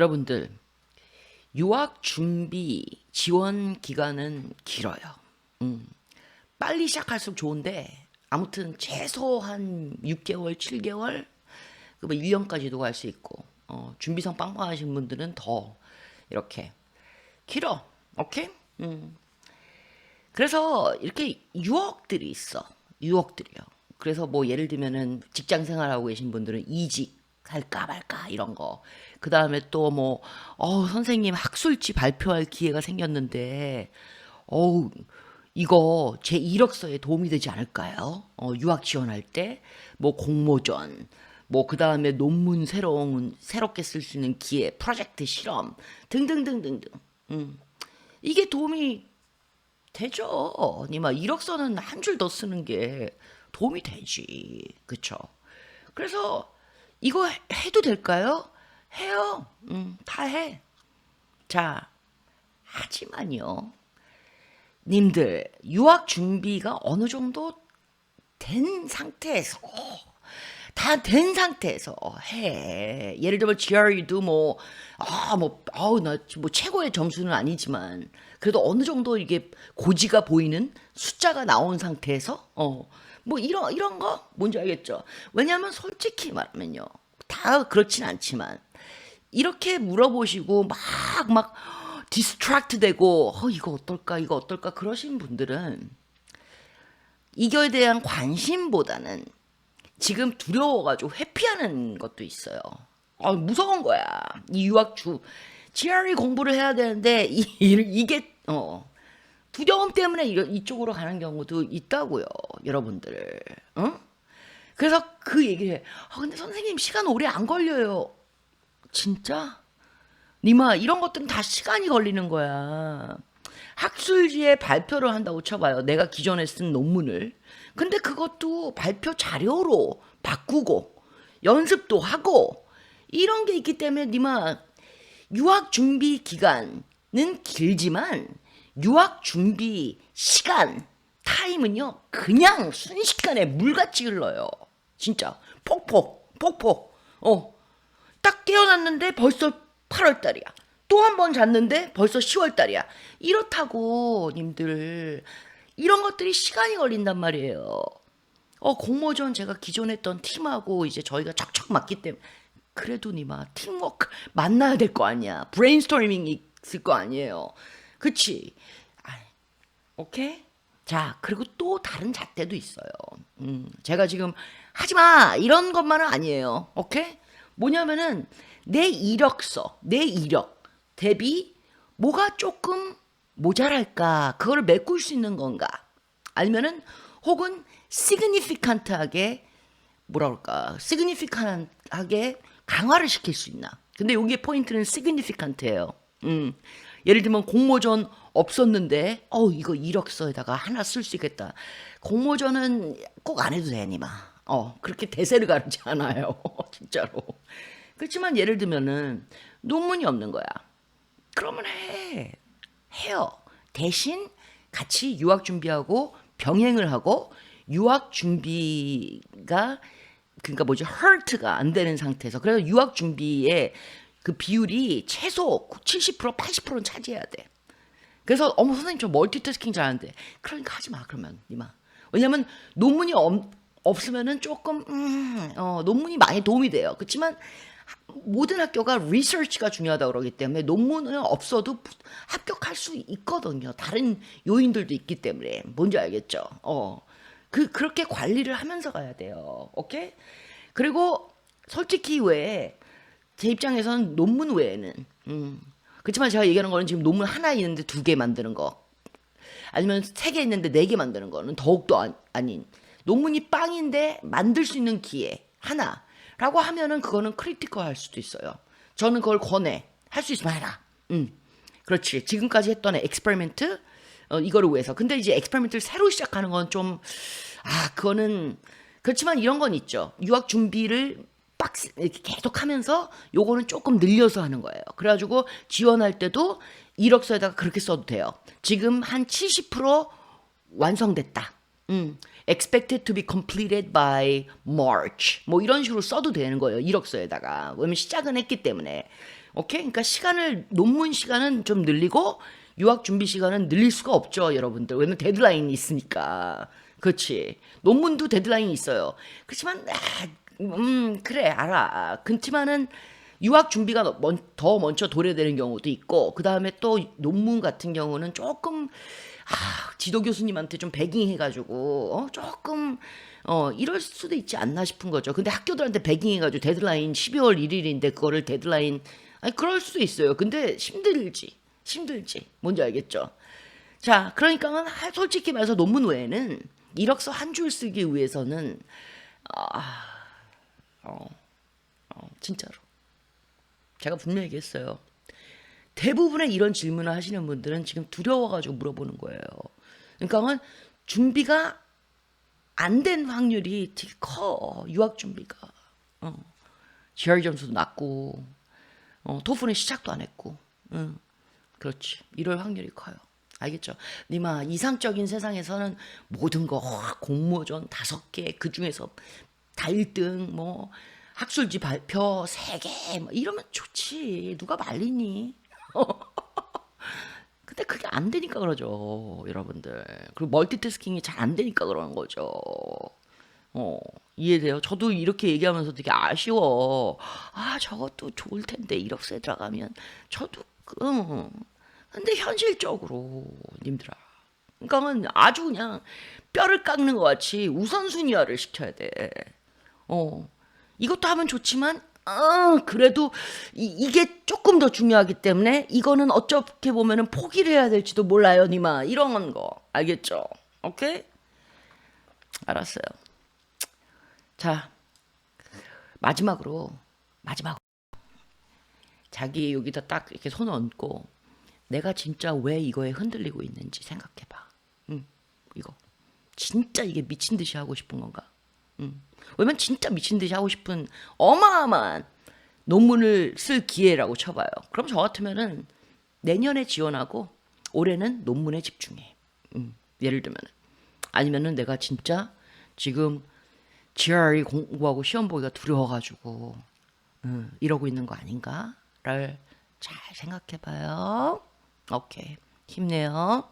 여러분들 유학 준비 지원 기간은 길어요. 음, 빨리 시작할수록 좋은데 아무튼 최소 한 6개월, 7개월, 그뭐 1년까지도 갈 수 있고 어, 준비성 빵빵하신 분들은 더 이렇게 길어. 오케이? 음. 그래서 이렇게 유혹들이 있어. 유혹들이요. 그래서 뭐 예를 들면은 직장 생활하고 계신 분들은 이직 할까 말까 이런 거. 그 다음에 또 뭐, 어, 선생님 학술지 발표할 기회가 생겼는데, 어우, 이거 제 이력서에 도움이 되지 않을까요? 어, 유학 지원할 때, 뭐 공모전, 뭐 그 다음에 논문 새로운, 새롭게 쓸 수 있는 기회, 프로젝트 실험, 등등등등등. 음. 이게 도움이 되죠. 니마 이력서는 한 줄 더 쓰는 게 도움이 되지. 그쵸? 그래서 이거 해- 해도 될까요? 해요. 음, 다 해. 자, 하지만요. 님들, 유학 준비가 어느 정도 된 상태에서, 다 된 상태에서 해. 예를 들면 GRE도 뭐, 아, 뭐, 아우, 나, 뭐, 최고의 점수는 아니지만, 그래도 어느 정도 이게 고지가 보이는 숫자가 나온 상태에서, 어, 뭐, 이런, 이런 거, 뭔지 알겠죠? 왜냐하면 솔직히 말하면요. 다 그렇진 않지만, 이렇게 물어보시고, 막, 막, 디스트랙트 되고, 어, 이거 어떨까, 이거 어떨까, 그러신 분들은, 이거에 대한 관심보다는 지금 두려워가지고 회피하는 것도 있어요. 아, 무서운 거야. 이 유학 주. GRE 공부를 해야 되는데, 이, 이- 이게, 어, 두려움 때문에 이- 이쪽으로 가는 경우도 있다고요. 여러분들. 응? 그래서 그 얘기를 해. 아, 근데 선생님 시간 오래 안 걸려요. 진짜? 니마, 이런 것들은 다 시간이 걸리는 거야. 학술지에 발표를 한다고 쳐봐요. 내가 기존에 쓴 논문을. 근데 그것도 발표 자료로 바꾸고, 연습도 하고, 이런 게 있기 때문에 니마, 유학 준비 기간은 길지만, 유학 준비 시간, 타임은요, 그냥 순식간에 물같이 흘러요. 진짜. 폭폭, 폭폭. 어. 딱 깨어났는데 벌써 8월 달이야. 또 한 번 잤는데 벌써 10월 달이야. 이렇다고 님들 이런 것들이 시간이 걸린단 말이에요. 어 공모전 제가 기존에 했던 팀하고 이제 저희가 척척 맞기 때문에 그래도 니마 팀워크 만나야 될 거 아니야. 브레인스토밍이 있을 거 아니에요. 그치? 아, 오케이? 자, 그리고 또 다른 잣대도 있어요. 음, 제가 지금 하지 마! 이런 것만은 아니에요. 오케이? 뭐냐면은 내 이력서, 내 이력 대비 뭐가 조금 모자랄까? 그거를 메꿀 수 있는 건가? 아니면은 혹은 significant하게 뭐라 그럴까? significant하게 강화를 시킬 수 있나? 근데 여기에 포인트는 significant예요. 음. 예를 들면 공모전 없었는데 어 이거 이력서에다가 하나 쓸 수 있겠다. 공모전은 꼭 안 해도 돼, 니마. 어, 그렇게 대세를 가르지 않아요. 진짜로. 그렇지만 예를 들면은 논문이 없는 거야. 그러면 해. 해요. 대신 같이 유학 준비하고 병행을 하고 유학 준비가 그러니까 뭐지 hurt가 안 되는 상태에서 그래서 유학 준비의 그 비율이 최소 70% 80%는 차지해야 돼. 그래서 어머 선생님 저 멀티태스킹 잘하는데 그러니까 하지 마 그러면 니마. 왜냐면 논문이 없, 없으면은 조금 음, 어, 논문이 많이 도움이 돼요. 그렇지만 모든 학교가 리서치가 중요하다고 그러기 때문에 논문은 없어도 합격할 수 있거든요. 다른 요인들도 있기 때문에 뭔지 알겠죠? 어. 그 그렇게 관리를 하면서 가야 돼요. 오케이? 그리고 솔직히 왜 제 입장에서는 논문 외에는 음. 그렇지만 제가 얘기하는 거는 지금 논문 하나 있는데 두 개 만드는 거 아니면 세 개 있는데 네 개 만드는 거는 더욱더 아, 아닌 논문이 빵인데 만들 수 있는 기회 하나라고 하면은 그거는 크리티컬 할 수도 있어요. 저는 그걸 권해. 할 수 있으면 해라. 음. 그렇지. 지금까지 했던 엑스페리멘트 어, 이거를 위해서. 근데 이제 엑스페리멘트를 새로 시작하는 건 좀 아, 그거는 그렇지만 이런 건 있죠. 유학 준비를 빡세 이렇게 계속 하면서 요거는 조금 늘려서 하는 거예요. 그래가지고 지원할 때도 이력서에다가 그렇게 써도 돼요. 지금 한 70% 완성됐다. 음, expected to be completed by March. 뭐 이런 식으로 써도 되는 거예요. 이력서에다가. 왜냐면 시작은 했기 때문에. 오케이? 그러니까 시간을 논문 시간은 좀 늘리고 유학 준비 시간은 늘릴 수가 없죠, 여러분들. 왜냐면 데드라인이 있으니까. 그렇지. 논문도 데드라인이 있어요. 그렇지만 아, 음, 그래, 알아. 그렇지만은 유학 준비가 먼- 더 먼저 도래되는 경우도 있고, 그 다음에 또 논문 같은 경우는 조금, 아, 지도 교수님한테 좀 베깅해가지고, 어, 조금, 어, 이럴 수도 있지 않나 싶은 거죠. 근데 학교들한테 베깅해가지고 데드라인 12월 1일인데 그거를 데드라인, 아니, 그럴 수도 있어요. 근데 힘들지. 힘들지. 뭔지 알겠죠? 자, 그러니까 솔직히 말해서 논문 외에는 이력서 한 줄 쓰기 위해서는 어, 진짜로. 제가 분명히 얘기했어요. 대부분의 이런 질문을 하시는 분들은 지금 두려워가지고 물어보는 거예요. 그러니까 준비가 안 된 확률이 되게 커. 유학 준비가. 어. GR 점수도 낮고, 어, 토플은 시작도 안 했고, 응. 그렇지. 이럴 확률이 커요. 알겠죠? 니마 이상적인 세상에서는 모든 거 와, 공모전 다섯 개, 그 중에서 다 1등, 뭐 학술지 발표 세 개, 뭐 이러면 좋지. 누가 말리니? 근데 그게 안 되니까 그러죠, 여러분들. 그리고 멀티태스킹이 잘 안 되니까 그러는 거죠. 어, 이해돼요? 저도 이렇게 얘기하면서 되게 아쉬워. 아, 저것도 좋을 텐데, 이력서에 들어가면. 저도, 응. 근데 현실적으로, 님들아. 그러니까 아주 그냥 뼈를 깎는 것 같이 우선순위화를 시켜야 돼. 어. 이것도 하면 좋지만, 어, 그래도 이, 이게 조금 더 중요하기 때문에 이거는 어떻게 보면은 포기를 해야 될지도 몰라요, 니마. 이런 거. 알겠죠? 오케이? 알았어요. 자, 마지막으로, 마지막으로. 자기 여기다 딱 이렇게 손 얹고, 내가 진짜 왜 이거에 흔들리고 있는지 생각해봐. 응, 이거. 진짜 이게 미친 듯이 하고 싶은 건가? 응. 왜냐면 진짜 미친 듯이 하고 싶은 어마어마한 논문을 쓸 기회라고 쳐봐요. 그럼 저 같으면은 내년에 지원하고 올해는 논문에 집중해. 음, 예를 들면은 아니면은 내가 진짜 지금 GRE 공부하고 시험 보기가 두려워가지고 음, 이러고 있는 거 아닌가를 잘 생각해봐요. 오케이 힘내요.